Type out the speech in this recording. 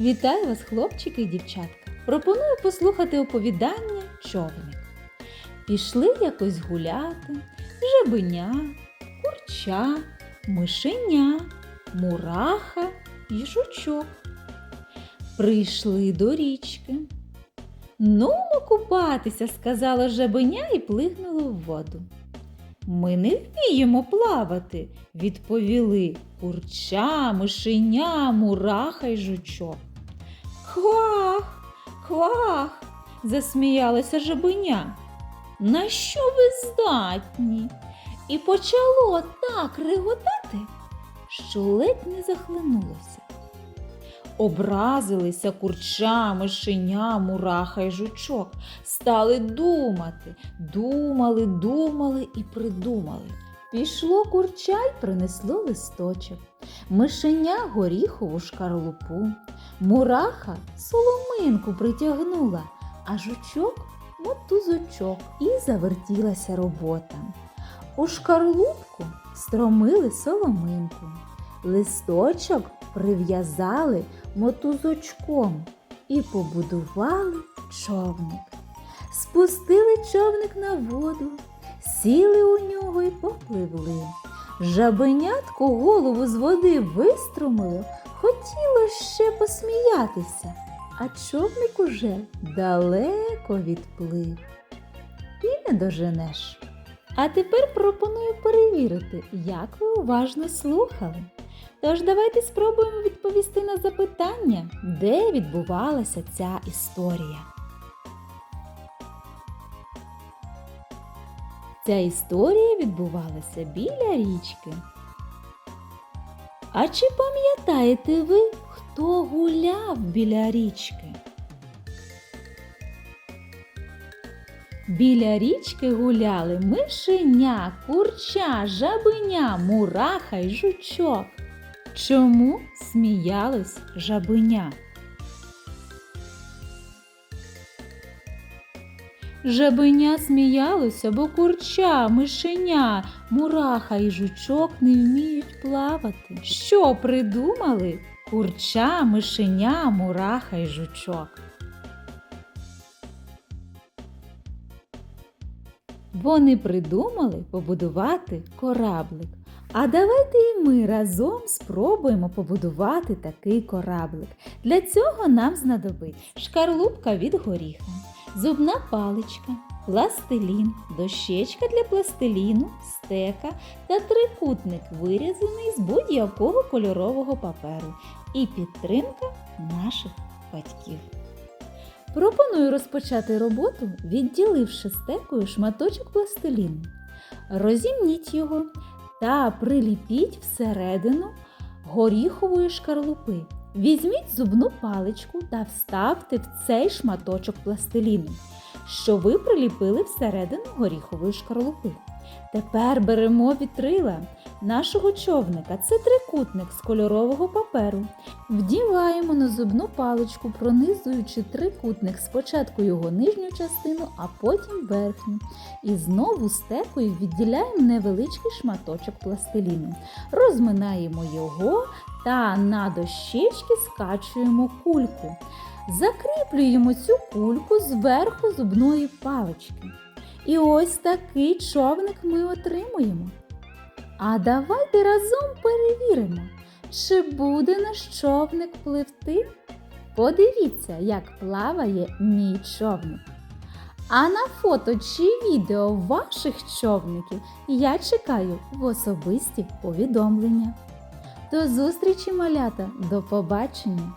Вітаю вас, хлопчики і дівчатка! Пропоную послухати оповідання човник. Пішли якось гуляти жабеня, курча, мишеня, мураха і жучок. Прийшли до річки. Нумо купатися, сказала жабеня і плигнуло в воду. Ми не вміємо плавати, відповіли курча, мишеня, мураха й жучок. Хвах, хвах, засміялася жабеня. На що ви здатні? І почало так реготати, що ледь не захлинулося. Образилися курча, мишеня, мураха й жучок. Стали думати, думали, думали і придумали. Пішло курча й принесло листочок, мишеня горіхову шкарлупу, мураха соломинку притягнула, а жучок мотузочок і завертілася робота. У шкарлупку стромили соломинку, листочок прив'язали мотузочком і побудували човник. Спустили човник на воду, сіли у нього і попливли. Жабенятко голову з води виструмило, хотіло ще посміятися, а човник уже далеко відплив. І не доженеш. А тепер пропоную перевірити, як ви уважно слухали. Тож давайте спробуємо відповісти на запитання, де відбувалася ця історія. Ця історія відбувалася біля річки. А чи пам'ятаєте ви, хто гуляв біля річки? Біля річки гуляли мишеня, курча, жабеня, мураха й жучок. Чому сміялось жабеня? Жабеня сміялося, бо курча, мишеня, мураха і жучок не вміють плавати. Що придумали курча, мишеня, мураха і жучок? Вони придумали побудувати кораблик. А давайте і ми разом спробуємо побудувати такий кораблик. Для цього нам знадобить шкарлупка від горіха, зубна паличка, пластилін, дощечка для пластиліну, стека та трикутник, вирізаний з будь-якого кольорового паперу, і підтримка наших батьків. Пропоную розпочати роботу, відділивши стекою шматочок пластиліну. Розімніть його та приліпіть всередину горіхової шкарлупи. Візьміть зубну паличку та вставте в цей шматочок пластиліну, що ви приліпили всередину горіхової шкарлупи. Тепер беремо вітрила нашого човника. Це трикутник з кольорового паперу. Вдіваємо на зубну паличку, пронизуючи трикутник спочатку його нижню частину, а потім верхню. І знову стекою відділяємо невеличкий шматочок пластиліну. Розминаємо його та на дощечки скачуємо кульку. Закріплюємо цю кульку зверху зубної палички. І ось такий човник ми отримуємо. А давайте разом перевіримо, чи буде наш човник пливти. Подивіться, як плаває мій човник. А на фото чи відео ваших човників я чекаю в особисті повідомлення. До зустрічі, малята! До побачення!